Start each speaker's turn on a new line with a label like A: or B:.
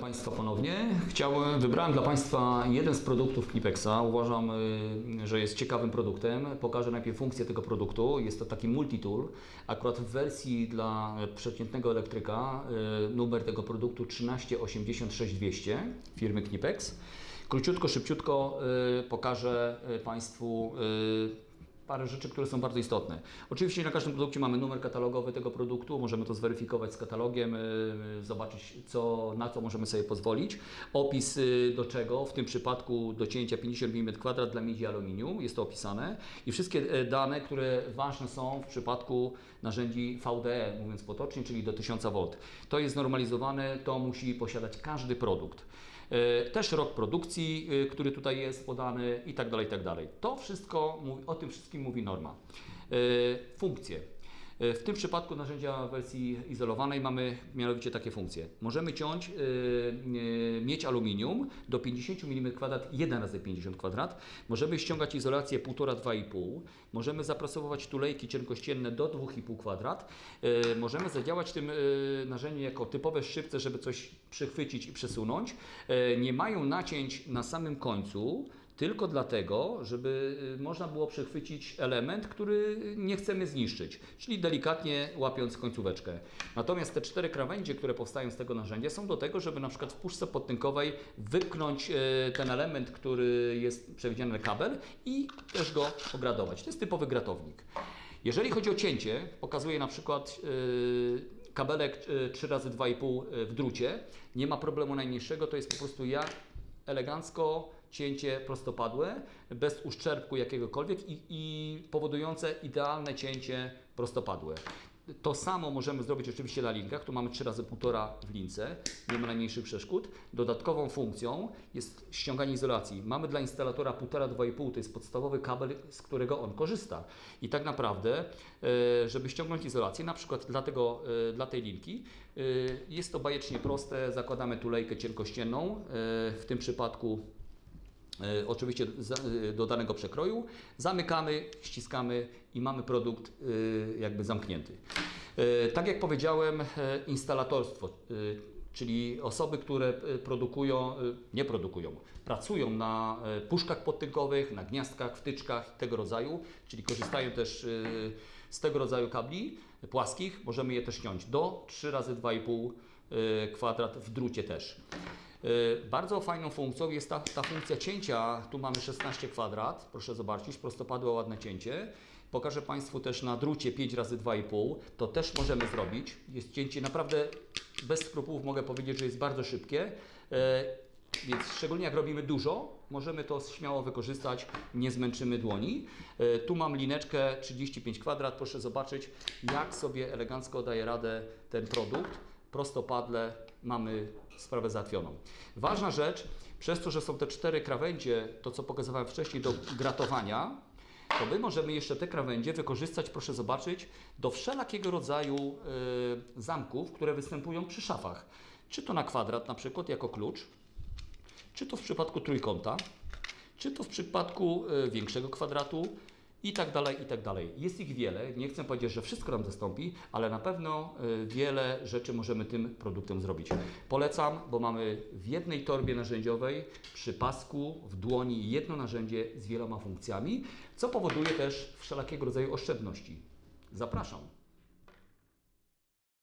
A: Państwa ponownie. Chciałem, wybrałem dla Państwa jeden z produktów Clipexa. Uważam, y, że jest ciekawym produktem. Pokażę najpierw funkcję tego produktu. Jest to taki multitool. Akurat w wersji dla przeciętnego elektryka y, numer tego produktu 1386200 firmy Knipex. Króciutko, szybciutko y, pokażę Państwu parę rzeczy, które są bardzo istotne. Oczywiście na każdym produkcie mamy numer katalogowy tego produktu, możemy to zweryfikować z katalogiem, yy, zobaczyć co, na co możemy sobie pozwolić. Opis yy, do czego, w tym przypadku do cięcia 50 mm kwadrat dla miedzi aluminium, jest to opisane i wszystkie e, dane, które ważne są w przypadku narzędzi VDE, mówiąc potocznie, czyli do 1000 V. To jest normalizowane, to musi posiadać każdy produkt. Też rok produkcji, który tutaj jest podany i tak dalej, i tak dalej. To wszystko, o tym wszystkim mówi norma. E, Funkcje. E, W tym przypadku narzędzia wersji izolowanej mamy mianowicie takie funkcje. Możemy ciąć e, miedź aluminium do 50 mm kwadrat, 1 razy 50 kwadrat. Możemy ściągać izolację 1,5-2,5. Możemy zaprasować tulejki cienkościenne do 2,5 kwadrat. E, Możemy zadziałać tym narzędziem jako typowe szczypce, żeby coś przychwycić i przesunąć. Nie mają nacięć na samym końcu, tylko dlatego, żeby y, można było przechwycić element, który nie chcemy zniszczyć, czyli delikatnie łapiąc końcóweczkę. Natomiast te cztery krawędzie, które powstają z tego narzędzia są do tego, żeby na przykład w puszce podtynkowej wypchnąć e, ten element, który jest przewidziany na kabel i też go ogradować. To jest typowy gratownik. Jeżeli chodzi o cięcie, pokazuję na przykład yy, kabelek yy, 3x2,5 w drucie. Nie ma problemu najmniejszego, to jest po prostu ja elegancko cięcie prostopadłe, bez uszczerbku jakiegokolwiek i, i powodujące idealne cięcie prostopadłe. To samo możemy zrobić oczywiście na linkach, tu mamy 3 razy 1,5 w lince, nie ma najmniejszych przeszkód. Dodatkową funkcją jest ściąganie izolacji. Mamy dla instalatora 1,5-2,5, to jest podstawowy kabel, z którego on korzysta. I tak naprawdę, e, żeby ściągnąć izolację, na przykład dla, tego, e, dla tej linki, e, jest to bajecznie proste. Zakładamy tulejkę cienkościenną, w tym przypadku Oczywiście za- e, do danego przekroju. Zamykamy, ściskamy i mamy produkt e, jakby zamknięty. E, Tak jak powiedziałem, e, instalatorstwo, e, czyli osoby, które e, produkują, e, nie produkują, pracują na e, puszkach podtynkowych, na gniazdkach, wtyczkach tego rodzaju, czyli korzystają też e, z tego rodzaju kabli płaskich. Możemy je też ciąć do 3 razy 2,5 e, kwadrat w drucie też. E, Bardzo fajną funkcją jest ta, ta funkcja cięcia. Tu mamy 16 kwadrat, proszę zobaczyć, prostopadłe ładne cięcie. Pokażę Państwu też na drucie 5 razy 2,5 to też możemy zrobić. Jest cięcie naprawdę bez skrupułów, mogę powiedzieć, że jest bardzo szybkie. E, Więc szczególnie jak robimy dużo, możemy to śmiało wykorzystać, nie zmęczymy dłoni. E, Tu mam lineczkę 35 kwadrat, proszę zobaczyć jak sobie elegancko daje radę ten produkt prostopadle mamy sprawę załatwioną. Ważna rzecz, przez to, że są te cztery krawędzie, to co pokazywałem wcześniej do gratowania, to my możemy jeszcze te krawędzie wykorzystać, proszę zobaczyć, do wszelakiego rodzaju y, zamków, które występują przy szafach. Czy to na kwadrat na przykład jako klucz, czy to w przypadku trójkąta, czy to w przypadku y, większego kwadratu i tak dalej, i tak dalej. Jest ich wiele, nie chcę powiedzieć, że wszystko nam zastąpi, ale na pewno y, wiele rzeczy możemy tym produktem zrobić. Polecam, bo mamy w jednej torbie narzędziowej, przy pasku, w dłoni jedno narzędzie z wieloma funkcjami, co powoduje też wszelakiego rodzaju oszczędności. Zapraszam.